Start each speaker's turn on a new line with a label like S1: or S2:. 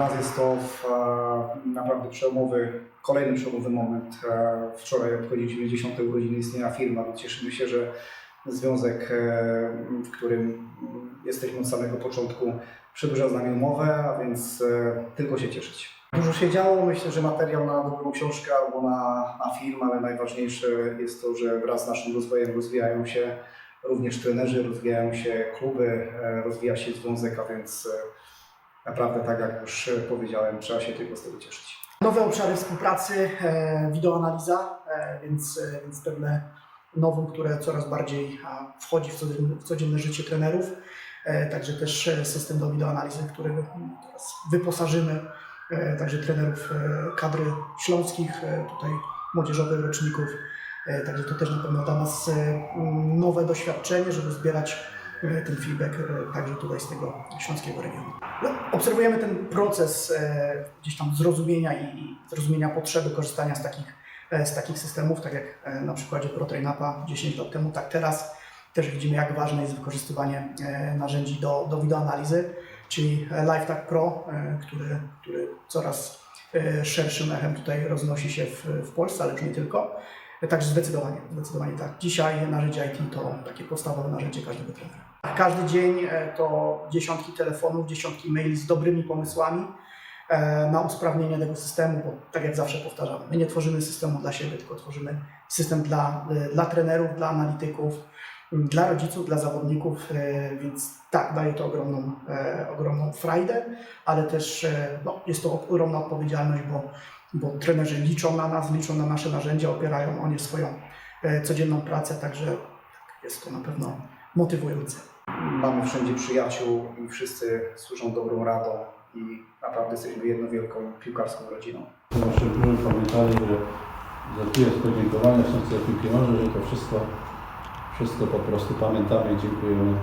S1: jest to w, e, naprawdę przełomowy, kolejny przełomowy moment. E, Wczoraj obchodziliśmy 10 urodziny istnienia więc cieszymy się, że związek, e, w którym jesteśmy od samego początku, przedłuża z nami umowę, a więc tylko się cieszyć. Dużo się działo, myślę, że materiał na dobrą książkę albo na, na film, ale najważniejsze jest to, że wraz z naszym rozwojem rozwijają się również trenerzy, rozwijają się kluby, rozwija się związek, a więc naprawdę tak jak już e, powiedziałem, trzeba się tylko z tego cieszyć.
S2: Nowe obszary współpracy, e, wideoanaliza, e, więc, więc pewne nowum, które coraz bardziej wchodzi w codzienne, w codzienne życie trenerów. Także też system do wideoanalizy, który teraz wyposażymy także trenerów kadry śląskich, tutaj młodzieżowych roczników. Także to też na pewno dla nas nowe doświadczenie, żeby zbierać ten feedback e, także tutaj z tego śląskiego regionu. No, obserwujemy ten proces e, gdzieś tam zrozumienia i, zrozumienia potrzeby korzystania z takich, e, z takich systemów, tak jak e, na przykładzie ProTrainUpa 10 lat temu, tak teraz też widzimy, jak ważne jest wykorzystywanie e, narzędzi do, do wideoanalizy, czyli LiveTag Pro, e, który, który coraz e, szerszym echem tutaj roznosi się w, w Polsce, ale już nie tylko. Także zdecydowanie, zdecydowanie tak. Dzisiaj narzędzie IT to takie podstawowe narzędzie każdego trenera. Każdy dzień e, to dziesiątki telefonów, dziesiątki maili z dobrymi pomysłami e, na usprawnienie tego systemu, bo tak jak zawsze powtarzamy, my nie tworzymy systemu dla siebie, tylko tworzymy system dla, e, dla trenerów, dla analityków, m, dla rodziców, dla zawodników, więc tak, daje to ogromną, ogromną frajdę, ale też no, jest to ogromna odpowiedzialność, bo, bo trenerzy liczą na nas, liczą na nasze narzędzia, opierają o nie swoją e, codzienną pracę, także tak, jest to na pewno motywujące.
S1: Mamy wszędzie przyjaciół i wszyscy służą dobrą radą i naprawdę jesteśmy jedną wielką piłkarską rodziną.
S3: Żebyśmy pamiętali, że za tu jest podziękowania w Śląskiej Piłki Nożnej, że to wszystko, wszystko po prostu pamiętamy i dziękujemy